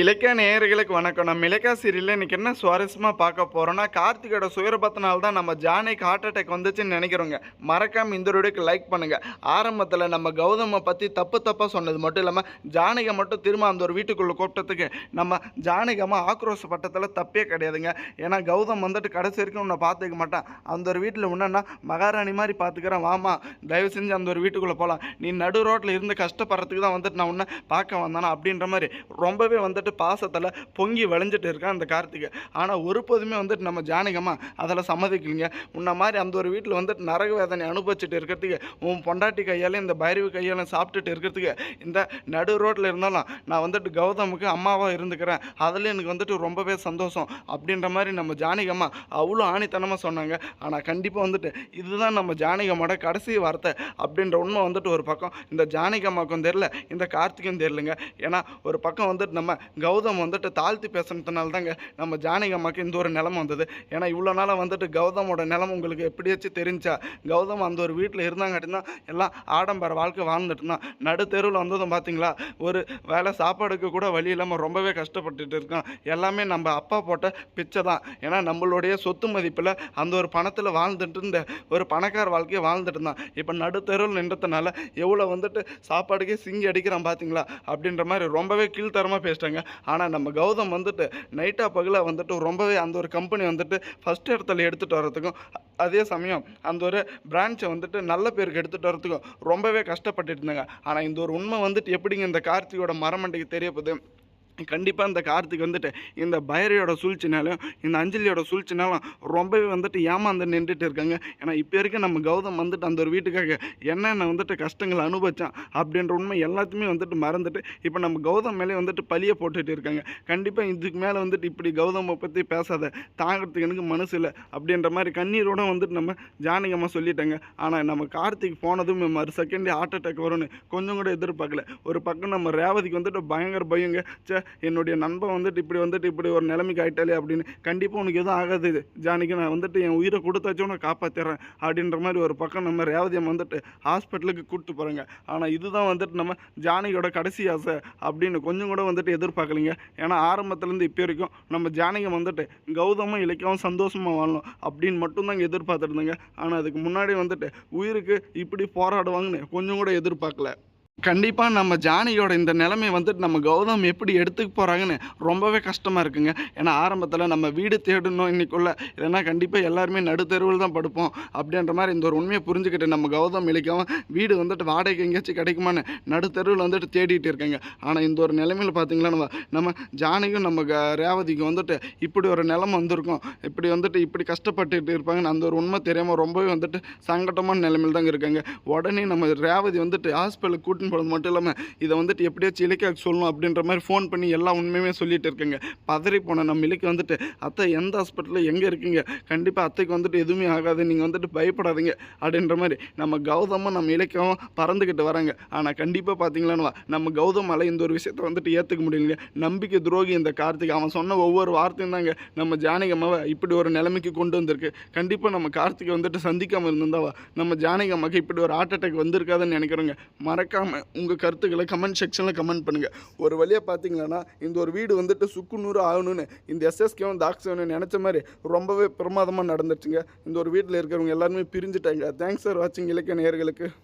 இலக்கிய நேயர்களுக்கு வணக்கம். நம்ம இலக்கிய சீரியலில் இன்றைக்கி என்ன சுவாரஸ்யமாக பார்க்க போகிறோம்னா கார்த்திகோட சுயரபத்தினால் தான் நம்ம ஜானிக்கு ஹார்ட் அட்டாக் வந்துச்சுன்னு நினைக்கிறோங்க மறக்காமல் இந்த வீடியோக்கு லைக் பண்ணுங்கள் ஆரம்பத்தில் நம்ம கௌதமை பற்றி தப்பு தப்பாக சொன்னது மட்டும் இல்லாமல் ஜானகை மட்டும் திரும்ப அந்த ஒரு வீட்டுக்குள்ளே கூப்பிட்டதுக்கு நம்ம ஜானகமாக ஆக்ரோஷ பட்டத்தில் தப்பே கிடையாதுங்க. ஏன்னா கௌதம் வந்துட்டு கடைசி வரைக்கும் உன்னை பார்த்துக்க மாட்டான். அந்த ஒரு வீட்டில் உன்னன்னா மகாராணி மாதிரி பார்த்துக்கிறேன் வாமா தயவு செஞ்சு அந்த ஒரு வீட்டுக்குள்ளே போகலாம் நீ நடு ரோட்டில் இருந்து கஷ்டப்படுறதுக்கு தான் வந்துட்டு நான் உன்னை பார்க்க வந்தானா அப்படின்ற மாதிரி ரொம்பவே வந்துட்டு பாசத்தில் பொங்கி வளைஞ்சிட்டு இருக்கான் அந்த கார்த்திகை. ஆனால் ஒருபோதுமே வந்துட்டு நம்ம ஜானகம்மா அதில் சம்மதிக்கலைங்க. உன்ன மாதிரி அந்த ஒரு வீட்டில் வந்துட்டு நரக வேதனை அனுபவிச்சுட்டு இருக்கிறதுக்கு உன் பொண்டாட்டி கையாலையும் இந்த பைரவி கையாலையும் சாப்பிட்டுட்டு இருக்கிறதுக்கு இந்த நடு ரோட்டில் இருந்தாலும் நான் வந்துட்டு கௌதமுக்கு அம்மாவாக இருந்துக்கிறேன். அதில் எனக்கு வந்துட்டு ரொம்பவே சந்தோஷம் அப்படின்ற மாதிரி நம்ம ஜானகம்மா அவ்வளோ ஆணித்தனமாக சொன்னாங்க. ஆனால் கண்டிப்பாக வந்துட்டு இதுதான் நம்ம ஜானகம்மோட கடைசி வார்த்தை அப்படின்ற உண்மை வந்துட்டு ஒரு பக்கம். இந்த ஜானகம்மாக்கும் தெரில இந்த கார்த்திக்கும் தெரிலங்க ஏன்னா ஒரு பக்கம் வந்துட்டு நம்ம கௌதம் வந்துட்டு தாழ்த்தி பேசுனதுனால தாங்க நம்ம ஜானகம்மாக்கு இந்த ஒரு நிலமை வந்தது. ஏன்னா இவ்வளோ நாளாக வந்துட்டு கௌதமோட நிலமை உங்களுக்கு எப்படியாச்சும் தெரிஞ்சா? கௌதம் அந்த ஒரு வீட்டில் இருந்தாங்காட்டினா எல்லாம் ஆடம்பர வாழ்க்கை வாழ்ந்துட்டு இருந்தான். நடு தெருவில் வந்ததும் பார்த்தீங்களா ஒரு வேலை சாப்பாடுக்கு கூட வழி இல்லாமல் ரொம்பவே கஷ்டப்பட்டுட்டு இருக்கான். எல்லாமே நம்ம அப்பா போட்ட பிச்சை தான். ஏன்னா நம்மளுடைய சொத்து மதிப்பில் அந்த ஒரு பணத்தில் வாழ்ந்துட்டு இருந்த ஒரு பணக்கார வாழ்க்கையை வாழ்ந்துட்டு இருந்தான். இப்போ நடு தெருவில் நின்றதுனால எவ்வளோ வந்துட்டு சாப்பாடுக்கே சிங்கி அடிக்கிறான் பார்த்தீங்களா அப்படின்ற மாதிரி ரொம்பவே கீழ்த்தரமாக பேசிட்டாங்க. ஆனால் நம்ம கௌதம் வந்துட்டு நைட்டாக பகலாக வந்துட்டு ரொம்பவே அந்த ஒரு கம்பெனி வந்துட்டு ஃபஸ்ட் இடத்துல எடுத்துகிட்டு வர்றதுக்கும் அதே சமயம் அந்த ஒரு பிரான்ச்சை வந்துட்டு நல்ல பேருக்கு எடுத்துகிட்டு வரதுக்கும் ரொம்பவே கஷ்டப்பட்டுட்டு இருந்தாங்க. ஆனால் இந்த ஒரு உண்மை வந்துட்டு எப்படிங்க இந்த கார்த்தியோட மரமண்டைக்கு தெரிய போகுது? கண்டிப்பாக இந்த கார்த்திக் வந்துட்டு இந்த பைரியோட சூழ்ச்சினாலும் இந்த அஞ்சலியோட சூழ்ச்சினாலும் ரொம்பவே வந்துட்டு ஏமாந்து நின்றுட்டு இருக்காங்க. ஏன்னா இப்போ இருக்க நம்ம கௌதம் வந்துட்டு அந்த ஒரு வீட்டுக்காக என்னென்ன வந்துட்டு கஷ்டங்களை அனுபவிச்சான் அப்படின்ற உண்மை எல்லாத்தையுமே வந்துட்டு மறந்துட்டு இப்போ நம்ம கௌதம் மேலே வந்துட்டு பழிய போட்டுட்டு இருக்காங்க. கண்டிப்பாக இதுக்கு மேலே வந்துட்டு இப்படி கௌதமை பற்றி பேசாத தாங்கிறதுக்கு எனக்கு மனசு இல்லை அப்படின்ற மாதிரி கண்ணீரோட வந்துட்டு நம்ம ஜானகமாக சொல்லிட்டாங்க. ஆனால் நம்ம கார்த்திக் போனதும் மறு செகண்டே ஹார்ட் அட்டாக் வரும்னு கொஞ்சம் கூட எதிர்பார்க்கல. ஒரு பக்கம் நம்ம ரேவதிக்கு வந்துட்டு பயங்கர பயங்க. சே என்னுடைய நண்பன் வந்துட்டு இப்படி வந்துட்டு இப்படி ஒரு நிலைமைக்கு ஆயிட்டாலே அப்படின்னு கண்டிப்பாக உனக்கு எதுவும் ஆகாது ஜானிக்கு நான் வந்துட்டு என் உயிரை கொடுத்தாச்சும் உனக்கு காப்பாற்றிடுறேன் அப்படின்ற மாதிரி ஒரு பக்கம் நம்ம ரேவதியம் வந்துட்டு ஹாஸ்பிட்டலுக்கு கூப்பிட்டு போகிறாங்க ஆனால் இதுதான் வந்துட்டு நம்ம ஜானகியோட கடைசி ஆசை அப்படின்னு கொஞ்சம் கூட வந்துட்டு எதிர்பார்க்கலைங்க. ஏன்னா ஆரம்பத்துலேருந்து இப்போ வரைக்கும் நம்ம ஜானகம் வந்துட்டு கௌதமும் இலக்கியமும் சந்தோஷமாக வாழணும் அப்படின்னு மட்டும்தாங்க எதிர்பார்த்துருந்தேங்க. ஆனால் அதுக்கு முன்னாடி வந்துட்டு உயிருக்கு இப்படி போராடுவாங்கன்னு கொஞ்சம் கூட எதிர்பார்க்கல. கண்டிப்பாக நம்ம ஜானியோட இந்த நிலைமை வந்துட்டு நம்ம கௌதம் எப்படி எடுத்துக்க போகிறாங்கன்னு ரொம்பவே கஷ்டமாக இருக்குங்க. ஏன்னா ஆரம்பத்தில் நம்ம வீடு தேடணும் இன்னைக்குள்ள. இல்லைன்னா கண்டிப்பாக எல்லாருமே நடுத்தெருவில் தான் படுப்போம். அப்படின்ற மாதிரி இந்த ஒரு உண்மையை புரிஞ்சுக்கிட்டு நம்ம கௌதம் இழிக்காமல் வீடு வந்துட்டு வாடகைக்கு எங்கேயாச்சும் கிடைக்குமான்னு நடுத்தெருவில் வந்துட்டு தேடிட்டு இருக்காங்க. ஆனால் இந்த ஒரு நிலைமையில் பார்த்திங்களா நம்ம நம்ம ஜானிக்கும் நம்ம க- ரேவதிக்கும் வந்துட்டு இப்படி ஒரு நிலைமை வந்திருக்கும். இப்படி வந்துட்டு இப்படி கஷ்டப்பட்டுட்டு இருப்பாங்கன்னு அந்த ஒரு உண்மை தெரியாமல் ரொம்பவே வந்துட்டு சங்கடமான நிலைமையில் தாங்க இருக்காங்க. உடனே நம்ம ரேவதி வந்துட்டு ஹாஸ்பிட்டலுக்கு கூட்டின்னு போகிறது மட்டும் இல்லாமல் இதை வந்துட்டு எப்படியாச்சும் இலக்கியாக்கு சொல்லணும் அப்படின்ற மாதிரி ஃபோன் பண்ணி எல்லா உண்மையுமே சொல்லிட்டு இருக்கேங்க. பதறி போன நம்ம இலக்கு வந்துட்டு அத்தை எந்த ஹாஸ்பிட்டலில் எங்கே இருக்குங்க? கண்டிப்பாக அத்தைக்கு வந்துட்டு எதுவுமே ஆகாது. நீங்கள் வந்துட்டு பயப்படாதீங்க அப்படின்ற மாதிரி நம்ம கௌதமும் நம்ம இலக்கியமும் பறந்துக்கிட்டு வராங்க. ஆனால் கண்டிப்பாக பார்த்தீங்களான்னு நம்ம கௌதமால் இந்த ஒரு விஷயத்தை வந்துட்டு ஏற்றுக்க முடியலைங்க. நம்பிக்கை துரோகி இந்த கார்த்திக். அவன் சொன்ன ஒவ்வொரு வார்த்தையும் தாங்க நம்ம ஜானகம்மாவை இப்படி ஒரு நிலைமைக்கு கொண்டு வந்திருக்கு. கண்டிப்பாக நம்ம கார்த்திகை வந்துட்டு சந்திக்காமல் இருந்திருந்தாவா நம்ம ஜானகம்மாக்கு இப்படி ஒரு ஹார்ட் அட்டாக் வந்திருக்காதுன்னு நினைக்கிறோங்க. மறக்காமல் உங்கள் கருத்துக்களை கமெண்ட் செக்ஷனில் கமெண்ட் பண்ணுங்கள் ஒரு வழியாக பார்த்தீங்கன்னா இந்த ஒரு வீடு வந்துட்டு சுக்கு நூறு ஆகணும்னு இந்த எஸ்எஸ்கேவும் தாக்ஸவனு நினச்ச மாதிரி ரொம்பவே பிரமாதமாக நடந்துச்சுங்க. இந்த ஒரு வீட்டில் இருக்கிறவங்க எல்லாருமே பிரிஞ்சுட்டாங்க. தேங்க்ஸ் சார் வாட்சிங் இலக்கிய நேர்களுக்கு